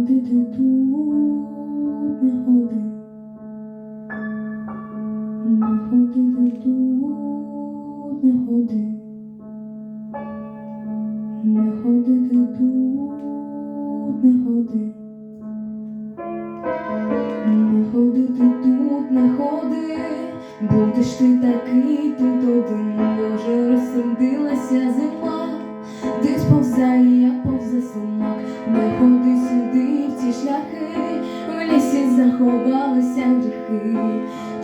ходи ти тут, не ходи. Не ходи ти тут, не ходи. Не ходи ти тут, не ходи. Не ходи ти тут, не ходи, будеш ти такий тут один, Боже, розсердилася зима, десь повзає, як повзе сумак, не ходи сюди в ці шляхи, в лісі заховалися гріхи,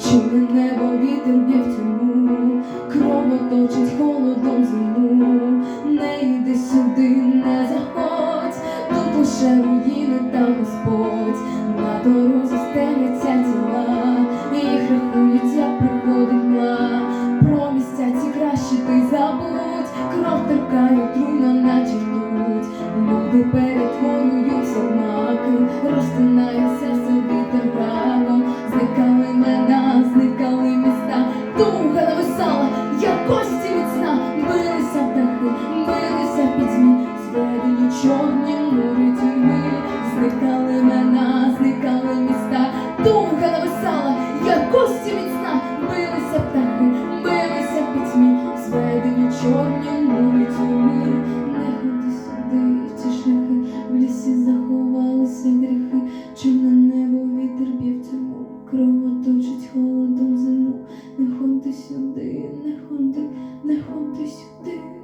чули небо вітер б'є в тьму, кров оточить холодом зиму, не йди сюди, не заходь, тут лише руїни та Господь, на дорозі стеляться тіла, їх рахують, як приходить мла, про місця ці краще ти забудь, кров теркає, труна наче люди перетворюються в маки, розтинає серце вітер право, зникали мене, зникали міста, духа нависала, як кості міцна, билися птахи, билися в пітьмі, зведені чорні сюди, не ходи, не ходи сюди.